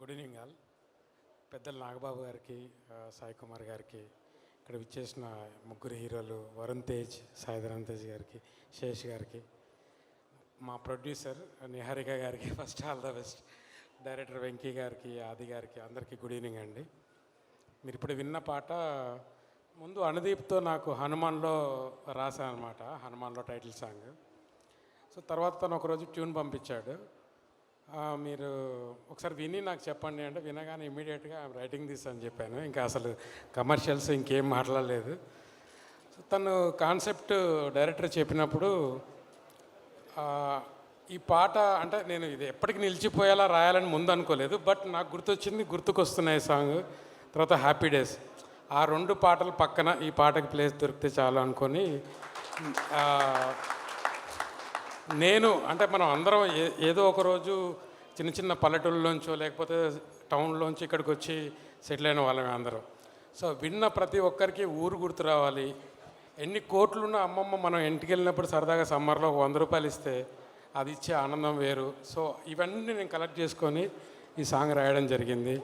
Good evening all. పెద్దలు నాగబాబు గారికి సాయి కుమార్ గారికి ఇక్కడ విచ్చేసిన ముగ్గురు హీరోలు వరుణ్ తేజ్ సాయిధరం తేజ్ గారికి శేష్ గారికి మా ప్రొడ్యూసర్ నిహారిక గారికి first all the best. Director Venky గారికి ఆది గారికి అందరికీ గుడ్ ఈవినింగ్ అండి. మీరు ఇప్పుడు విన్న పాట ముందు అనుదీప్తో నాకు హనుమాన్లో రాశాను అనమాట హనుమాన్లో టైటిల్ సాంగ్. సో తర్వాత తను ఒకరోజు ట్యూన్ పంపించాడు. మీరు ఒకసారి విని నాకు చెప్పండి అంటే వినగానే ఇమీడియట్గా రైటింగ్ దిస్ అని చెప్పాను. ఇంకా అసలు కమర్షియల్స్ ఇంకేం మాట్లాడలేదు. తను కాన్సెప్ట్ డైరెక్టర్ చెప్పినప్పుడు ఈ పాట అంటే నేను ఇది ఎప్పటికి నిలిచిపోయేలా రాయాలని ముందు అనుకోలేదు బట్ నాకు గుర్తొచ్చింది గుర్తుకొస్తున్నాయి సాంగ్. తర్వాత హ్యాపీ డేస్ ఆ రెండు పాటలు పక్కన ఈ పాటకి ప్లేస్ దొరికితే చాలు అనుకొని నేను అంటే మనం అందరం ఏ- ఏదో ఒక రోజు చిన్న చిన్న పల్లెటూళ్ళలోంచో లేకపోతే టౌన్లోంచి ఇక్కడికి వచ్చి సెటిల్ అయిన వాళ్ళమే అందరం. సో విన్న ప్రతి ఒక్కరికి ఊరు గుర్తు రావాలి. ఎన్ని కోట్లున్న అమ్మమ్మ మనం ఇంటికి వెళ్ళినప్పుడు సరదాగా సమ్మర్లో వంద రూపాయలు ఇస్తే అది ఇచ్చే ఆనందం వేరు. సో ఇవన్నీ నేను కలెక్ట్ చేసుకొని ఈ సాంగ్ రాయడం జరిగింది.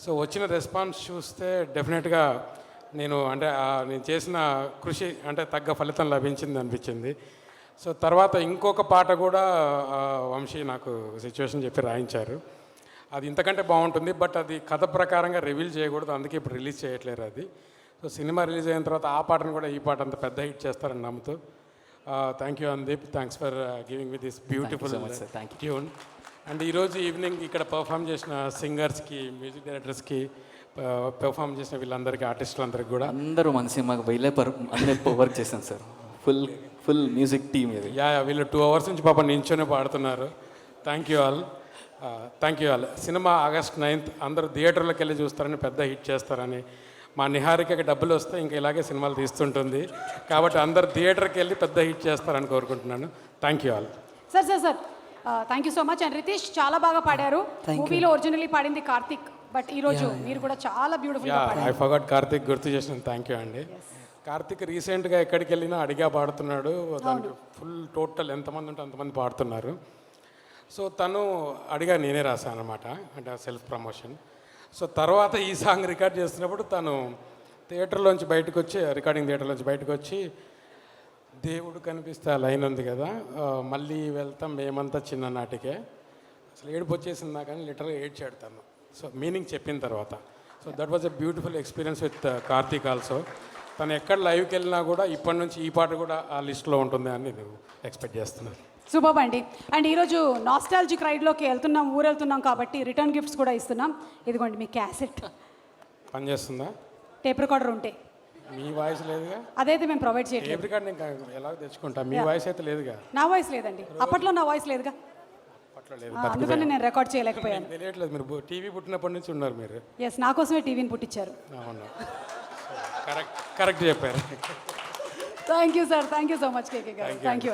సో వచ్చిన రెస్పాన్స్ చూస్తే డెఫినెట్గా నేను అంటే నేను చేసిన కృషి అంటే తగ్గ ఫలితం లభించింది అనిపించింది. సో తర్వాత ఇంకొక పాట కూడా వంశీ నాకు సిచ్యువేషన్ చెప్పి రాయించారు. అది ఇంతకంటే బాగుంటుంది బట్ అది కథ ప్రకారంగా రివీల్ చేయకూడదు అందుకే ఇప్పుడు రిలీజ్ చేయట్లేరు అది. సో సినిమా రిలీజ్ అయిన తర్వాత ఆ పాటను కూడా ఈ పాట అంత పెద్ద హిట్ చేస్తారని నమ్ముతూ thank you అందీప్ thanks for giving me this beautiful you. Tune and ఈరోజు ఈవినింగ్ ఇక్కడ పర్ఫామ్ చేసిన సింగర్స్కి మ్యూజిక్ డైరెక్టర్స్కి పెర్ఫామ్ చేసిన వీళ్ళందరికీ ఆర్టిస్టులందరికీ కూడా అందరూ మన సినిమాకి వెళ్ళే వర్క్ చేశాను sir full full music team ఇది. యా యా, వీళ్ళు టూ అవర్స్ నుంచి పాప నించొని పాడుతున్నారు. Thank you all thank you all cinema August ninth అందరూ థియేటర్లోకి వెళ్ళి చూస్తారని పెద్ద హిట్ చేస్తారని. మా నిహారికకి డబ్బులు వస్తే ఇంకా ఇలాగే సినిమాలు తీస్తుంటుంది. కాబట్టి అందరు థియేటర్కి వెళ్ళి పెద్ద హిట్ చేస్తారని కోరుకుంటున్నాను. Thank you all sir sir sir thank you so much and Ritesh చాలా బాగా పాడారు. మూవీలో ఒరిజినల్లీ పాడింది కార్తిక్. బట్ ఈ రోజు మీరు కూడా చాలా బ్యూటిఫుల్ యా గా పాడారు. ఐ ఫగాట్ కార్తిక్ గుర్తు చేసిన థ్యాంక్ యూ అండి. కార్తిక్ రీసెంట్గా ఎక్కడికి వెళ్ళినా అడిగా పాడుతున్నాడు. దానికి ఫుల్ టోటల్ ఎంతమంది ఉంటే అంతమంది పాడుతున్నారు. సో తను అడిగా నేనే రాశాను అనమాట అంటే సెల్ఫ్ ప్రమోషన్. సో తర్వాత ఈ సాంగ్ రికార్డ్ చేస్తున్నప్పుడు తను థియేటర్లోంచి బయటకు వచ్చి రికార్డింగ్ థియేటర్లోంచి బయటకు వచ్చి దేవుడు కనిపిస్తే ఆ లైన్ ఉంది కదా మళ్ళీ వెళ్తాం మేమంతా చిన్ననాటికే. అసలు ఏడుపు వచ్చేసింది నాకు కానీ లిటరల్గా ఏడ్చాడు తను. సో మీనింగ్ చెప్పిన తర్వాత. So that was a beautiful experience with Karthik also. తను ఎక్కడ లైవ్కి వెళ్ళినా కూడా ఇప్పటి నుంచి ఈ పాట కూడా ఆ లిస్ట్లో ఉంటుంది అని నేను ఎక్స్పెక్ట్ చేస్తున్నాను. సూపర్ అండి అండ్ ఈరోజు నాస్టాలజిక్ రైడ్లోకి వెళ్తున్నాం ఊరు వెళ్తున్నాం కాబట్టి రిటర్న్ గిఫ్ట్స్ కూడా ఇస్తున్నాం. ఇదిగోండి మీ క్యాసెట్. పనిచేస్తుందా టేప్ రికార్డర్ ఉంటే. మీ వాయిస్ లేదుగా? అదైతే మేము ప్రొవైడ్ చేయట్లేదు. టేప్ రికార్డ్ ఎలా తెచ్చుకుంటా? మీ వాయిస్ అయితే లేదుగా? నా వాయిస్ లేదండి. అప్పట్లో నా వాయిస్ లేదుగా? అందుకని నేను రికార్డ్ చేయలేకపోయాను. తెలియట్లేదు మీరు. టీవీ పుట్టినప్పటి నుంచి ఉన్నారు మీరు. ఎస్ నా కోసమే టీవీని పుట్టించారు. అవును. కరెక్ట్ కరెక్ట్ చెప్పారు. Thank you sir thank you so much KK గారు. Thank you